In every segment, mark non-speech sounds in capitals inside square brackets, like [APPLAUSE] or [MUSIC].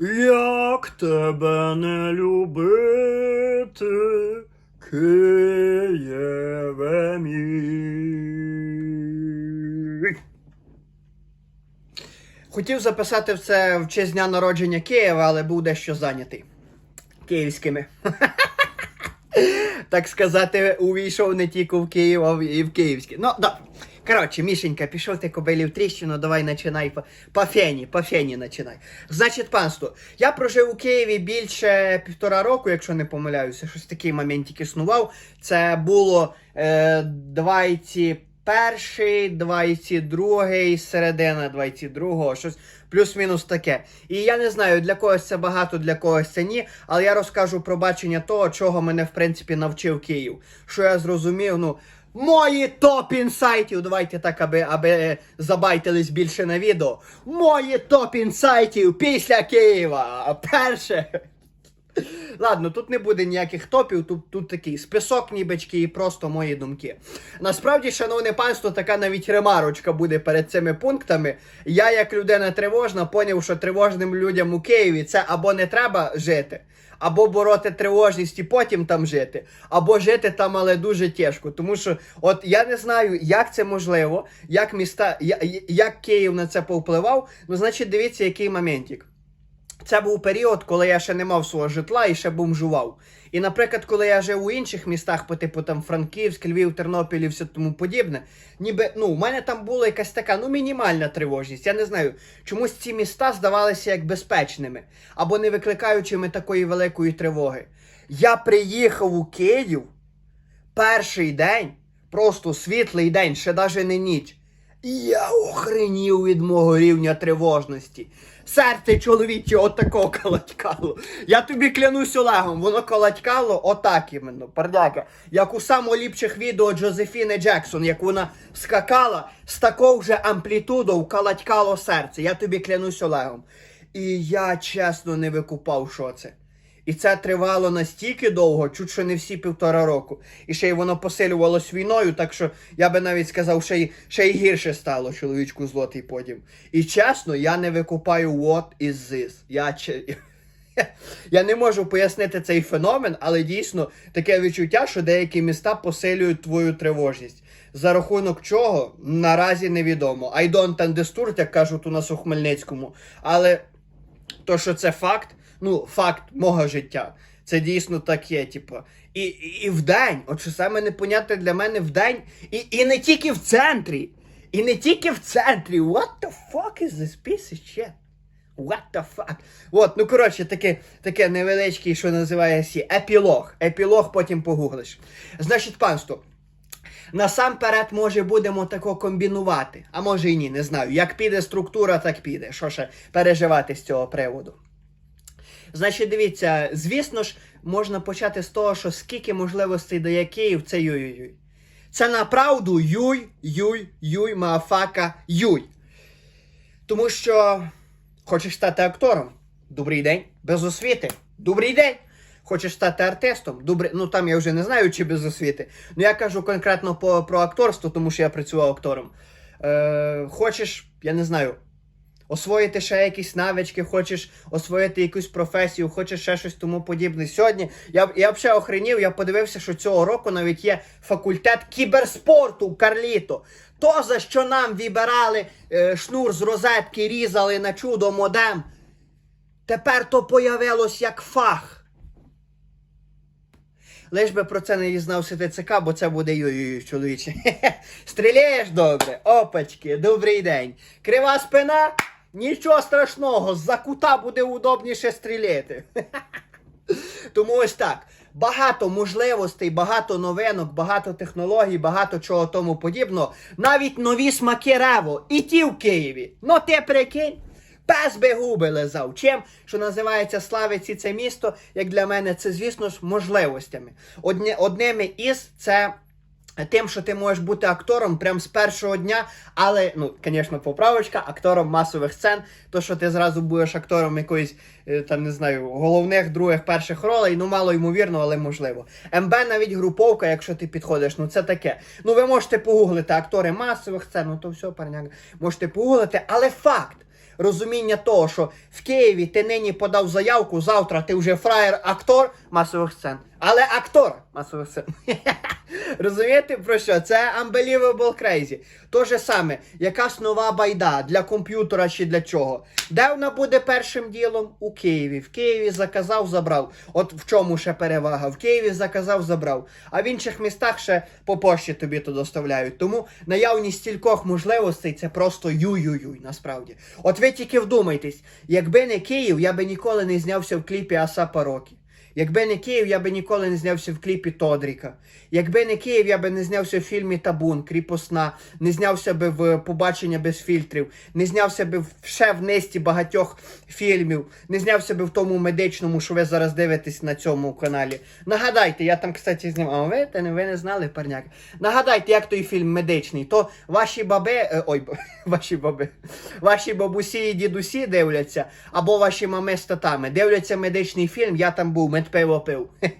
Як тебе не любити, Києве мій. Хотів записати це в честь дня народження Києва, але був дещо зайнятий. Київськими. [LAUGHS] Так сказати, увійшов не тільки в Київ, а і в Київське. Ну, да. Коротше, Мішенька, пішов ти кобилі в тріщину, давай починай по, по фені, по фені починай. Значить, панство, я прожив у Києві більше півтора року, якщо не помиляюся, щось такий моментик існував. Це було е, 21, 22, середина 22, щось плюс-мінус таке. І я не знаю, для когось це багато, для когось це ні, але я розкажу про бачення того, чого мене в принципі навчив Київ. Що я зрозумів, ну. Мої топ інсайтів, давайте так, аби аби забайтились більше на відео. Мої топ інсайтів після Києва. Перше. Ладно, тут не буде ніяких топів, тут, тут такий список нібечки і просто мої думки. Насправді, шановне панство, така навіть ремарочка буде перед цими пунктами. Я, як людина тривожна, поняв, що тривожним людям у Києві це або не треба жити, або бороти тривожність і потім там жити, або жити там, але дуже тяжко. Тому що, от я не знаю, як це можливо, як міста, як Київ на це повпливав. Ну, значить, дивіться, який моментик. Це був період, коли я ще не мав свого житла і ще бомжував. І, наприклад, коли я жив у інших містах, по типу там Франківськ, Львів, Тернопіль і все тому подібне, ніби ну, у мене там була якась така ну мінімальна тривожність. Я не знаю, чомусь ці міста здавалися як безпечними або не викликаючими такої великої тривоги. Я приїхав у Київ перший день, просто світлий день, ще навіть не ніч. І Я охренів від мого рівня тривожності. Серце чоловіче отако колотькало. Я тобі клянусь Олегом, воно колотькало отак іменно, пардяка. Як у самоліпших відео Джозефіни Джексон, як вона скакала з такою же амплітудою колотькало серце. Я тобі клянусь Олегом. І я чесно не викупав, що це. І це тривало настільки довго, чуть що не всі півтора року. І ще й воно посилювалось війною, так що я би навіть сказав, ще й, ще й гірше стало чоловічку злотий подім. І чесно, я не викупаю what is this. Я, [LAUGHS] я не можу пояснити цей феномен, але дійсно таке відчуття, що деякі міста посилюють твою тривожність. За рахунок чого наразі невідомо. I don't understand, як кажуть у нас у Хмельницькому. Але то, що це факт, ну, факт мого життя. Це дійсно так є, типу. І, і, і вдень, от що саме непонятне для мене вдень, і, і не тільки в центрі. І не тільки в центрі. What the fuck is this piece of shit? What the fuck? От, ну коротше, таке, таке невеличкий, що називається епілог. Епілог потім погуглиш. Значить, панство. Насамперед, може, будемо тако комбінувати. А може і ні, не знаю. Як піде структура, так піде. Що ще переживати з цього приводу? Значить, дивіться, звісно ж, можна почати з того, що скільки можливостей дає Київ, це юй-юй-юй. Це направду юй, юй, юй, мафака, юй. Тому що хочеш стати актором? Добрий день, без освіти. Добрий день. Хочеш стати артистом? Добрий... Ну там я вже не знаю, чи без освіти. Ну я кажу конкретно по, про акторство, тому що я працював актором. Е, хочеш, я не знаю, освоїти ще якісь навички, хочеш освоїти якусь професію, хочеш ще щось тому подібне. Сьогодні я, я взагалі охренів, я подивився, що цього року навіть є факультет кіберспорту Карліто. То, за що нам вибирали е, шнур з розетки, різали на чудо модем. Тепер то появилось як фах. Лиш би про це не дізнався ТЦК, бо це буде ой-ой-ой, чоловіче. [LAUGHS] Стріляєш добре, опачки, добрий день. Крива спина, нічого страшного, з-за кута буде удобніше стріляти. [LAUGHS] Тому ось так. Багато можливостей, багато новинок, багато технологій, багато чого тому подібного. Навіть нові смаки рево. І ті в Києві. Ну ти прикинь. Пес би губи лизав. Чим, що називається славиться це місто, як для мене, це, звісно ж, можливостями. Одні, одними із це тим, що ти можеш бути актором прямо з першого дня, але, ну, звісно, поправочка, актором масових сцен, то, що ти зразу будеш актором якоїсь, е, там, не знаю, головних, других, перших ролей, ну, мало ймовірно, але можливо. МБ навіть груповка, якщо ти підходиш, ну це таке. Ну, ви можете погуглити актори масових сцен, ну то все, парняга, можете погуглити, але факт. розуміння того, що в Києві ти нині подав заявку, завтра ти вже фраєр-актор масових сцен. Але актор масових сцен. [LAUGHS] Розумієте про що? Це unbelievable crazy. То же саме, якась нова байда для комп'ютера чи для чого. Де вона буде першим ділом? У Києві. В Києві заказав, забрав. От в чому ще перевага? В Києві заказав, забрав. А в інших містах ще по пошті тобі то доставляють. Тому наявність стількох можливостей це просто ю-ю-юй, насправді. От ви тільки вдумайтесь, якби не Київ, я би ніколи не знявся в кліпі Асапа Рокі. Якби не Київ, я би ніколи не знявся в кліпі Тодріка. Якби не Київ, я би не знявся в фільмі Табун, Кріпосна, не знявся би в побачення без фільтрів, не знявся би ще в несті багатьох фільмів, не знявся би в тому медичному, що ви зараз дивитесь на цьому каналі. Нагадайте, я там, кстати, знімав. Ви, та не ви не знали, парняк. Нагадайте, як той фільм медичний. То ваші баби, е, ой, [LAUGHS] ваші баби, ваші бабусі і дідусі дивляться, або ваші мами з татами. Дивляться медичний фільм, я там був, медпиво пив. [LAUGHS]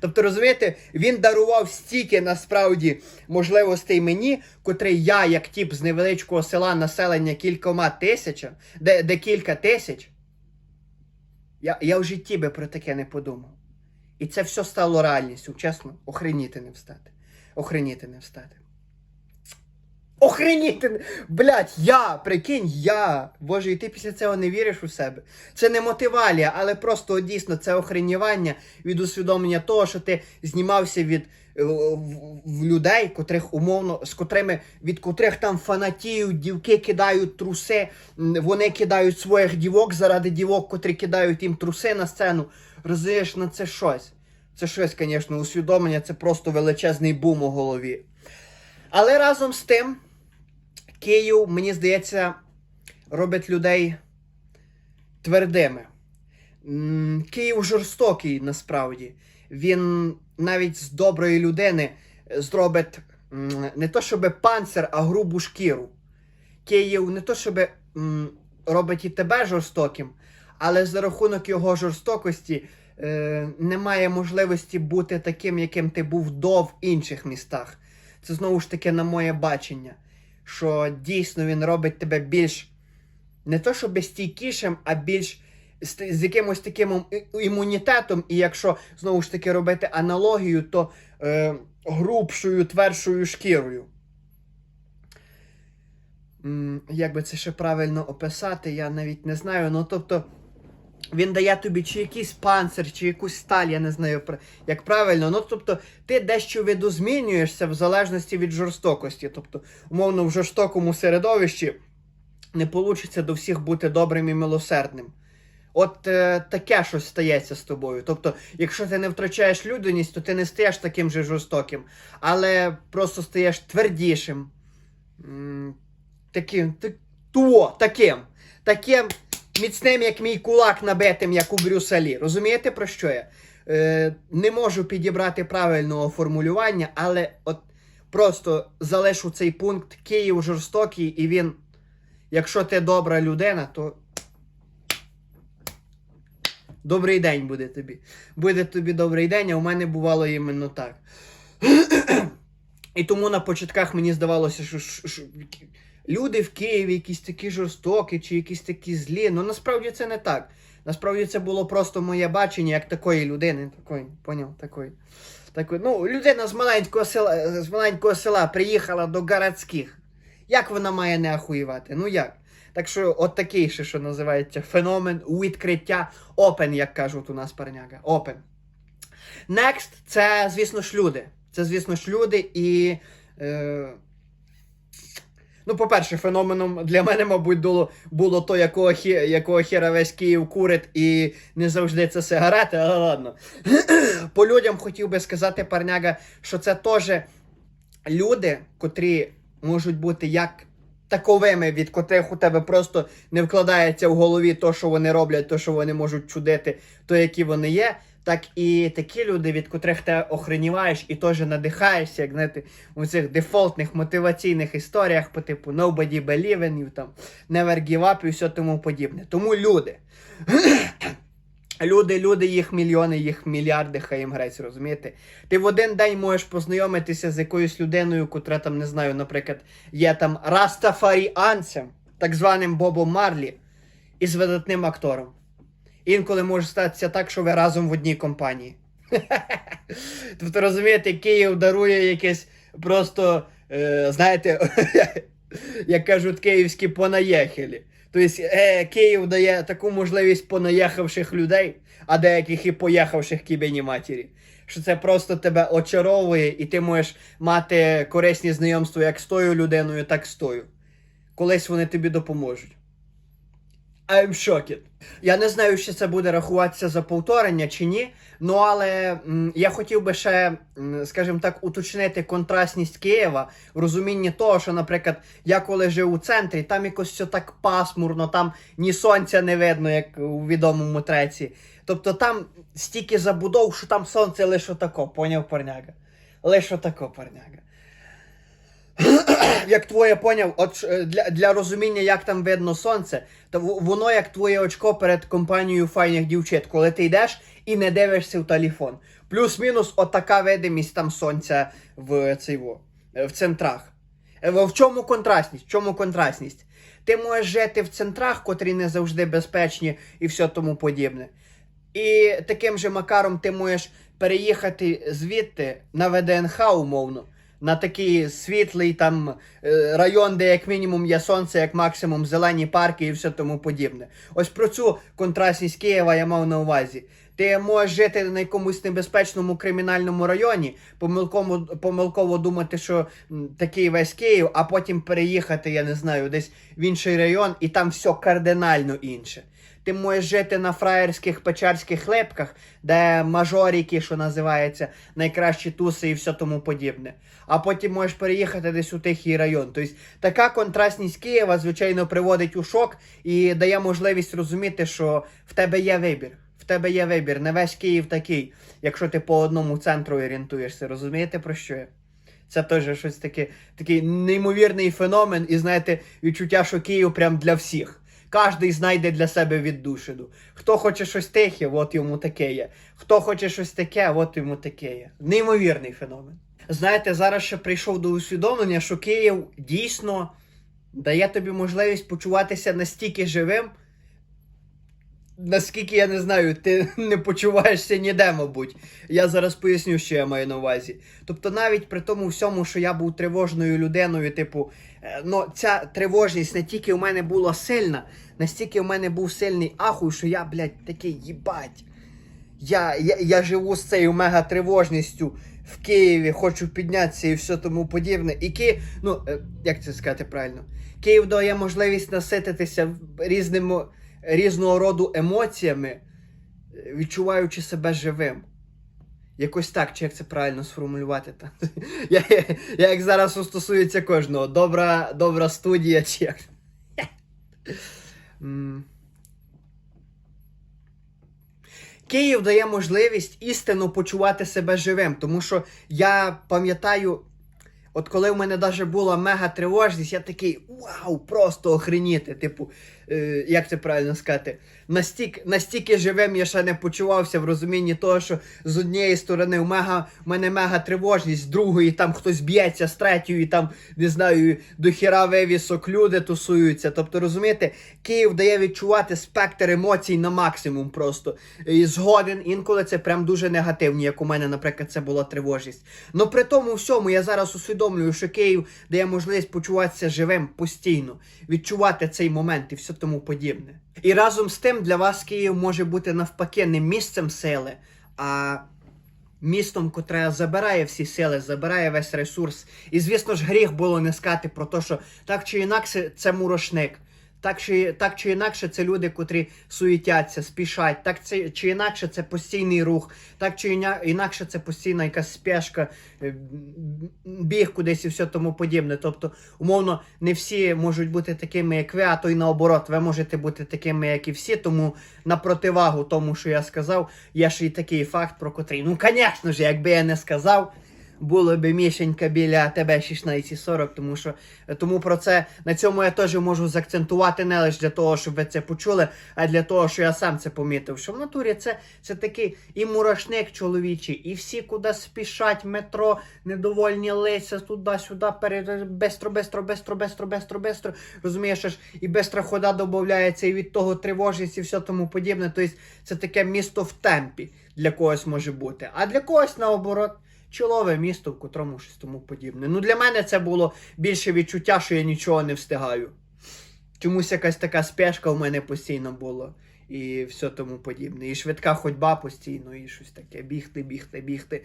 Тобто, розумієте, він дарував стільки насправді можливостей мені, котрий я, як тип з невеличкого села населення кількома тисячам, де, де кілька тисяч, я, я в житті би про таке не подумав. І це все стало реальністю, чесно, охреніти не встати. Охреніти не встати. Охреніти! Блять, я, прикинь, я. Боже, і ти після цього не віриш у себе. Це не мотивалія, але просто дійсно це охренювання від усвідомлення того, що ти знімався від е, в- в людей, котрих умовно, з котрими, від котрих там фанатіють, дівки кидають труси, вони кидають своїх дівок заради дівок, котрі кидають їм труси на сцену. Розумієш, на це щось. Це щось, звісно, усвідомлення, це просто величезний бум у голові. Але разом з тим, Київ, мені здається, робить людей твердими. Київ жорстокий насправді. Він навіть з доброї людини зробить не то щоб панцир, а грубу шкіру. Київ не то щоб робить і тебе жорстоким, але за рахунок його жорстокості е, немає можливості бути таким, яким ти був до в інших містах. Це знову ж таки на моє бачення, що дійсно він робить тебе більш не то щоб стійкішим, а більш з, якимось таким імунітетом, і якщо знову ж таки робити аналогію, то е, грубшою, твершою шкірою. Як би це ще правильно описати, я навіть не знаю. Ну тобто. Він дає тобі чи якийсь панцир, чи якусь сталь, я не знаю як правильно. Ну тобто, ти дещо видозмінюєшся в залежності від жорстокості. Тобто, умовно, в жорстокому середовищі не вийде до всіх бути добрим і милосердним. От е, таке щось стається з тобою. Тобто, якщо ти не втрачаєш людяність, то ти не стаєш таким же жорстоким, але просто стаєш твердішим. М, Таким, так, туо, таким. Таким міцним, як мій кулак, набитим, як у Брюсселі. Розумієте, про що я? Е, не можу підібрати правильного формулювання, але от просто залишу цей пункт Київ жорстокий, і він, якщо ти добра людина, то. Добрий день буде тобі. Буде тобі добрий день, а у мене бувало іменно так. І тому на початках мені здавалося, що, що, що люди в Києві якісь такі жорстокі чи якісь такі злі. Ну насправді це не так. Насправді це було просто моє бачення як такої людини. Такої, поняв, такої. Такої. Ну, людина з маленького села, з маленького села приїхала до городських. Як вона має не ахуєвати? Ну як? Так що, от такий ще, що називається феномен відкриття Open, як кажуть у нас парняга. Open. Next, це, звісно ж, люди. Це, звісно ж, люди і. Е... Ну, по-перше, феноменом для мене, мабуть, було, було то, якого, хі, якого хіра весь Київ курить, і не завжди це сигарети, але ладно. [CLEARS THROAT] По людям хотів би сказати, парняга, що це теж люди, котрі можуть бути як таковими, від котрих у тебе просто не вкладається в голові то, що вони роблять, то, що вони можуть чудити, то, які вони є. Так і такі люди, від котрих ти охреніваєш і теж надихаєшся, як знаєте, у цих дефолтних мотиваційних історіях по типу Nobody believe in you, там, Never give up і все тому подібне. Тому люди. Люди, люди, їх мільйони, їх мільярди, хай їм грець, розумієте? Ти в один день можеш познайомитися з якоюсь людиною, котра там, не знаю, наприклад, є там растафаріанцем. так званим Бобом Марлі і з видатним актором. Інколи може статися так, що ви разом в одній компанії. [LAUGHS] Тобто, розумієте, Київ дарує якесь просто, е, знаєте, [LAUGHS] як кажуть київські понаєхелі. Тобто е, Київ дає таку можливість понаїхавших людей, а деяких і поїхавших кібені матері. Що це просто тебе очаровує, і ти можеш мати корисні знайомства як з тою людиною, так з тою. Колись вони тобі допоможуть. I'm shocked. Я не знаю, чи це буде рахуватися за повторення чи ні. Ну але м, я хотів би ще, скажімо так, уточнити контрастність Києва в розумінні того, що, наприклад, я коли жив у центрі, там якось все так пасмурно, там ні сонця не видно, як у відомому треці. Тобто там стільки забудов, що там сонце лише отако, поняв парняга? Лише отако, парняга. [COUGHS] Як твоє поняв, от е, для, для розуміння, як там видно сонце, то воно як твоє очко перед компанією файних дівчат, коли ти йдеш і не дивишся в телефон. Плюс-мінус отака видимість там сонця в цей е, в центрах. Е, в чому контрастність? В чому контрастність? Ти можеш жити в центрах, котрі не завжди безпечні і все тому подібне. І таким же макаром ти можеш переїхати звідти на ВДНХ, умовно, на такий світлий там е, район, де як мінімум є сонце, як максимум зелені парки і все тому подібне. Ось про цю контрастність Києва я мав на увазі. Ти можеш жити на якомусь небезпечному кримінальному районі, помилково, помилково думати, що такий весь Київ, а потім переїхати, я не знаю, десь в інший район, і там все кардинально інше. Ти можеш жити на фраєрських печерських липках, де мажоріки, що називається, найкращі туси і все тому подібне. А потім можеш переїхати десь у тихий район. Тобто така контрастність Києва, звичайно, приводить у шок і дає можливість розуміти, що в тебе є вибір. В тебе є вибір. Не весь Київ такий, якщо ти по одному центру орієнтуєшся. Розумієте про що я? Це теж щось таке, такий неймовірний феномен, і знаєте, відчуття, що Київ прям для всіх. Кожний знайде для себе віддушину. Хто хоче щось тихе, от йому таке є. Хто хоче щось таке, от йому таке є. Неймовірний феномен. Знаєте, зараз ще прийшов до усвідомлення, що Київ дійсно дає тобі можливість почуватися настільки живим, наскільки я не знаю, ти [LAUGHS] не почуваєшся ніде, мабуть. Я зараз поясню, що я маю на увазі. Тобто, навіть при тому всьому, що я був тривожною людиною, типу, е, ну, ця тривожність не тільки у мене була сильна, настільки у мене був сильний ахуй, що я, блядь, такий їбать. Я, я, я живу з цією мега тривожністю в Києві, хочу піднятися і все тому подібне. І Київ, ну, е, як це сказати правильно? Київ дає можливість насититися різними, різного роду емоціями, е, відчуваючи себе живим. Якось так, чи як це правильно сформулювати? [LAUGHS] Я, я, як зараз стосується кожного. Добра, добра студія, чи як. [LAUGHS] Київ дає можливість істинно почувати себе живим, тому що я пам'ятаю, от коли в мене навіть була мега тривожність, я такий вау, просто охреніти. Типу, як це правильно сказати? Настільки, настільки живим я ще не почувався в розумінні того, що з однієї сторони в, мега, в мене мега тривожність, з другої там хтось б'ється, з третьої там, не знаю, до хіра вивісок люди тусуються. Тобто, розумієте, Київ дає відчувати спектр емоцій на максимум просто. І згоден, інколи це прям дуже негативні, як у мене, наприклад, це була тривожність. Но при тому всьому я зараз усвідомлюю, що Київ дає можливість почуватися живим постійно, відчувати цей момент і все тому подібне. І разом з тим для вас Київ може бути навпаки не місцем сили, а містом, котре забирає всі сили, забирає весь ресурс. І, звісно ж, гріх було не сказати про те, що так чи інакше це мурошник. Так чи, так чи інакше, це люди, котрі суетяться, спішать, так це, чи інакше це постійний рух, так чи інакше це постійна якась спешка, е, біг кудись і все тому подібне. Тобто, умовно, не всі можуть бути такими, як ви, а то й наоборот, ви можете бути такими, як і всі. Тому на противагу тому, що я сказав, є ще й такий факт, про котрий, ну, звісно ж, якби я не сказав, було би мішенька біля тебе 16.40, тому що тому про це на цьому я теж можу заакцентувати не лише для того, щоб ви це почули, а для того, що я сам це помітив. Що в натурі це, це такий і мурашник чоловічий, і всі куди спішать, метро, недовольні лися, туди-сюди, перед бестро, бестро, бестро, бестро, бестро, бестро. Розумієш, аж і бестра хода додається, і від того тривожність і все тому подібне. Тобто це таке місто в темпі для когось може бути. А для когось наоборот. Чолове місто, в котрому щось тому подібне. Ну, для мене це було більше відчуття, що я нічого не встигаю. Чомусь якась така спешка в мене постійно була. І все тому подібне. І швидка ходьба постійно, і щось таке. Бігти, бігти, бігти.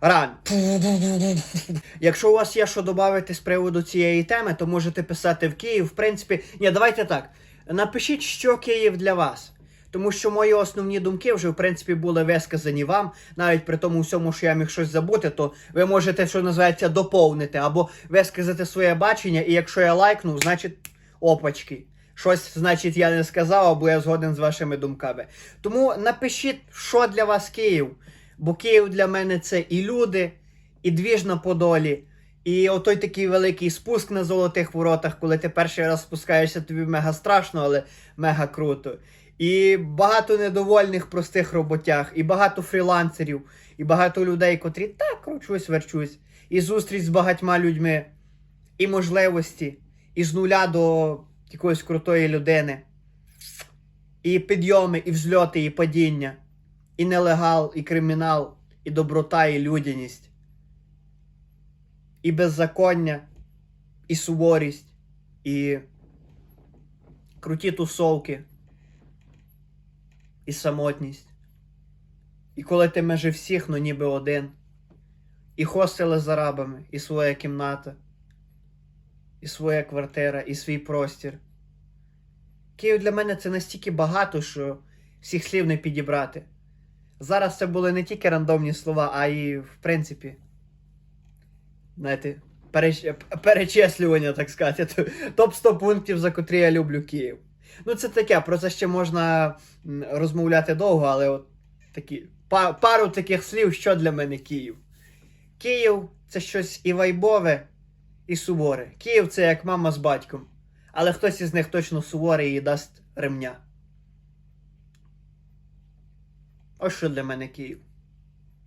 Ран. [LAUGHS] Якщо у вас є що додати з приводу цієї теми, то можете писати в Київ. В принципі, ні, давайте так. Напишіть, що Київ для вас. Тому що мої основні думки вже в принципі були висказані вам. Навіть при тому всьому, що я міг щось забути, то ви можете, що називається, доповнити або висказати своє бачення. І якщо я лайкнув, значить опачки. Щось, значить, я не сказав, або я згоден з вашими думками. Тому напишіть, що для вас Київ. Бо Київ для мене це і люди, і двіж на Подолі, і отой такий великий спуск на золотих воротах, коли ти перший раз спускаєшся, тобі мега страшно, але мега круто. І багато недовольних простих роботях, і багато фрілансерів, і багато людей, котрі так кручусь, верчусь, і зустріч з багатьма людьми, і можливості, і з нуля до якоїсь крутої людини, і підйоми, і взльоти, і падіння, і нелегал, і кримінал, і доброта, і людяність, і беззаконня, і суворість, і круті тусовки і самотність. І коли ти межи всіх, ну ніби один. І хостели з арабами, і своя кімната, і своя квартира, і свій простір. Київ для мене це настільки багато, що всіх слів не підібрати. Зараз це були не тільки рандомні слова, а й, в принципі, знаєте, переч... перечислювання, так сказати. [LAUGHS] Топ-100 пунктів, за котрі я люблю Київ. Ну, це таке, про це ще можна розмовляти довго, але от такі пару таких слів, що для мене Київ. Київ це щось і вайбове, і суворе. Київ це як мама з батьком. Але хтось із них точно суворий і дасть ремня. Ось що для мене Київ.